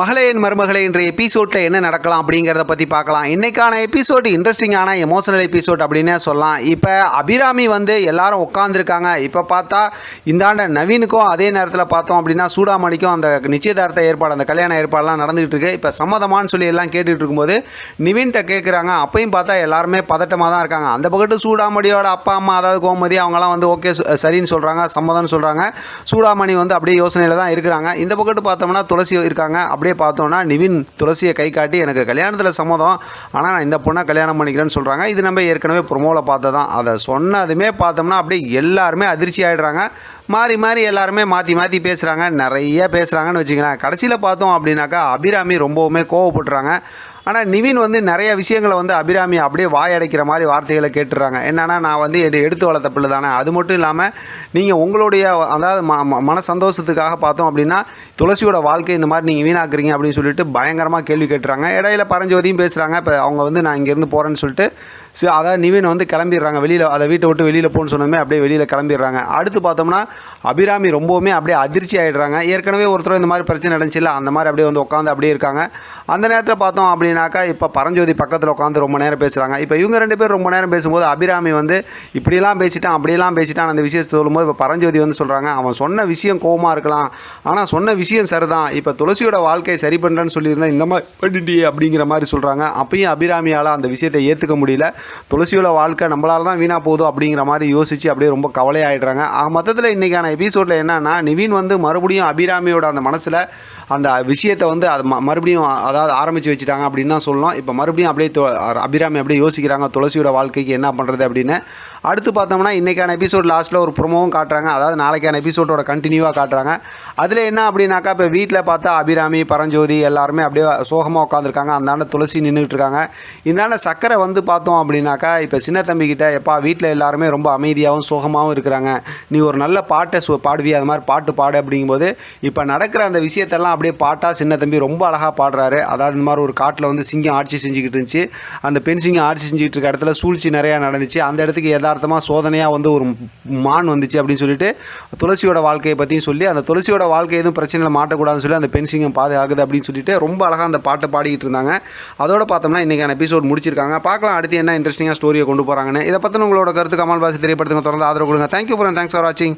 மகளையின் மருமகளை இன்றைய எபிசோடில் என்ன நடக்கலாம் அப்படிங்கிறத பற்றி பார்க்கலாம். இன்றைக்கான எபிசோடு இன்ட்ரெஸ்டிங்கான எமோஷனல் எபிசோட் அப்படின்னே சொல்லலாம். இப்போ அபிராமி வந்து எல்லாரும் உட்காந்துருக்காங்க இப்போ பார்த்தா இந்தாண்ட நவீனுக்கும் அதே நேரத்தில் பார்த்தோம் அப்படின்னா சூடாமணிக்கும் அந்த நிச்சயதார்த்த ஏற்பாடு அந்த கல்யாண ஏற்பாடுலாம் நடந்துகிட்டு இருக்கு. இப்போ சம்மதமான்னு சொல்லி எல்லாம் கேட்டுட்டு இருக்கும்போது நிவின்கிட்ட கேட்குறாங்க அப்பையும் பார்த்தா எல்லாருமே பதட்டமாக தான் இருக்காங்க. அந்த பக்கத்து சூடாமணியோட அப்பா அம்மா அதாவது கோமதி அவங்கலாம் வந்து ஓகே சரின்னு சொல்கிறாங்க சம்மதம்னு சொல்கிறாங்க சூடாமணி வந்து அப்படியே யோசனையில் தான் இருக்கிறாங்க. இந்த பக்கத்து பார்த்தோம்னா துளசி இருக்காங்க. அப்படியே பார்த்தோம்னா நிவின் துளசியை கை காட்டி எனக்கு கல்யாணத்தில் சம்மதம் ஆனால் நான் இந்த பொண்ணை கல்யாணம் பண்ணிக்கிறேன்னு சொல்கிறாங்க இது நம்ம ஏற்கனவே ப்ரொமோவில் பார்த்ததான். அதை சொன்னதுமே பார்த்தோம்னா அப்படியே எல்லாருமே அதிர்ச்சி ஆகிடுறாங்க மாறி மாறி எல்லாருமே மாற்றி மாற்றி பேசுகிறாங்க நிறைய பேசுகிறாங்கன்னு வச்சுக்கலாம் கடைசியில் பார்த்தோம் அப்படின்னாக்கா அபிராமி ரொம்பவுமே கோவப்படுறாங்க ஆனால் நிவின் வந்து நிறைய விஷயங்களை வந்து அபிராமி அப்படியே வாயடைக்கிற மாதிரி வார்த்தைகளை கேட்டுறாங்க. என்னன்னா நான் வந்து என்னை எடுத்து வளர்த்த பிள்ளை தானே. அது மட்டும் இல்லாமல் நீங்கள் உங்களுடைய அதாவது ம ம- மன சந்தோஷத்துக்காக பார்த்தோம் அப்படின்னா துளசியோட வாழ்க்கை இந்த மாதிரி நீங்கள் வீணாக்குறீங்க அப்படின்னு சொல்லிட்டு பயங்கரமாக கேள்வி கேட்டுறாங்க. இடையில பரஞ்சோதியும் பேசுகிறாங்க இப்போ அவங்க வந்து நான் இங்கேருந்து போகிறேன்னு சொல்லிட்டு ஸோ அதாவது நிவின் வந்து கிளம்பிடுறாங்க. வெளியில் அதை வீட்டை விட்டு வெளியில் போகணும்னு சொன்னதுமே அப்படியே வெளியில் கிளம்பிடுறாங்க. அடுத்து பார்த்தோம்னா அபிராமி ரொம்பவுமே அப்படியே அதிர்ச்சி ஆகிடுறாங்க ஏற்கனவே ஒருத்தர் இந்த மாதிரி பிரச்சனை நடந்துச்சுல்ல அந்த மாதிரி அப்படியே வந்து உட்காந்து அப்படியே இருக்காங்க. அந்த நேரத்தில் பார்த்தோம் அப்படின்னாக்கா இப்போ பரஞ்சோதி பக்கத்தில் உட்காந்து ரொம்ப நேரம் பேசுகிறாங்க இப்போ இவங்க ரெண்டு பேரும் ரொம்ப நேரம் பேசும்போது அபிராமி வந்து இப்படிலாம் பேசிட்டான் அப்படிலாம் பேசிட்டான் அந்த விஷயத்தை சொல்லும்போது இப்போ பரஞ்சோதி வந்து சொல்கிறாங்க அவன் சொன்ன விஷயம் கோபமாக இருக்கலாம். ஆனால் சொன்ன விஷயம் சரிதான். இப்போ துளசியோட வாழ்க்கையை சரி பண்ணுறேன்னு சொல்லியிருந்தேன் இந்த மாதிரி பண்ணிட்டியே அப்படிங்கிற மாதிரி சொல்கிறாங்க அப்பயும் அபிராமியால் அந்த விஷயத்தை ஏற்றுக்க முடியல. துளசியோட வாழ்க்கை நம்மளால தான் வீணாக போகுதோ அப்படிங்கிற மாதிரி யோசித்து அப்படியே ரொம்ப கவலையாயிடுறாங்க. மொத்தத்தில் இன்றைக்கான எபிசோடில் என்னன்னா நிவின் வந்து மறுபடியும் அபிராமியோட அந்த மனசில் அந்த விஷயத்தை வந்து அது ம- மறுபடியும் அதாவது ஆரம்பித்து வச்சுட்டாங்க அப்படின்னு தான் சொல்லணும். இப்போ மறுபடியும் அப்படியே அபிராமி அப்படியே யோசிக்கிறாங்க துளசியோட வாழ்க்கைக்கு என்ன பண்ணுறது அப்படின்னு. அடுத்து பார்த்தோம்னா இன்றைக்கான எபிசோட் லாஸ்ட்டில் ஒரு ப்ரொமோவும் காட்டுறாங்க. அதாவது நாளைக்கான எபிசோடோட கண்டினியூவாக காட்டுறாங்க. அதில் என்ன அப்படின்னாக்கா இப்போ வீட்டில் பார்த்தா அபிராமி பரஞ்சோதி எல்லாருமே அப்படியே சோகமாக உட்காந்துருக்காங்க அந்தாண்ட துளசி நின்றுட்டு இருக்காங்க. இந்தாண்ட சக்கரை வந்து பார்த்தோம் அப்படின்னாக்கா இப்போ சின்ன தம்பிக்கிட்ட எப்பா வீட்டில் எல்லாருமே ரொம்ப அமைதியாகவும் சோகமாகவும் இருக்கிறாங்க. நீ ஒரு நல்ல பாட்டை சு பாடுவி அது மாதிரி பாட்டு பாடு அப்படிங்கும்போது இப்போ நடக்கிற அந்த விஷயத்தெல்லாம் அப்படியே பாட்டாக சின்ன தம்பி ரொம்ப அழகாக பாடுறாரு. அதாவது இந்த மாதிரி ஒரு காட்டில் வந்து சிங்கம் ஆட்சி செஞ்சுக்கிட்டு இருந்துச்சு. அந்த பெண் சிங்கம் ஆட்சி செஞ்சுக்கிட்டு இருக்க இடத்துல சூழ்ச்சி நிறையா நடந்துச்சு. அந்த இடத்துக்கு யதார்த்தமாக சோதனையாக வந்து ஒரு மான் வந்துச்சு அப்படின்னு சொல்லிட்டு துளசியோட வாழ்க்கையை பற்றியும் சொல்லி அந்த துளசியோட வாழ்க்கை எதுவும் பிரச்சனையில் மாட்டக்கூடாதுன்னு சொல்லி அந்த பெண் சிங்கம் பாதுகாக்குது அப்படின்னு சொல்லிட்டு ரொம்ப அழகாக அந்த பாட்டை பாடிக்கிட்டு இருந்தாங்க. அதோட பார்த்தோம்னா இன்றைக்கான எபிசோட் முடிச்சிருக்காங்க. பார்க்கலாம் அடுத்து என்ன இன்ட்ரெஸ்டிங்காக ஸ்டோரியை கொண்டு போகிறாங்கன்னு இதை பற்றின உங்களோட கருத்து கமல் பாசி தெரியப்படுத்துங்க தொடர்ந்து ஆதரவு கொடுங்க. தேங்க்யூ ஃபார் தேங்க்ஸ் ஃபார் வாட்சிங்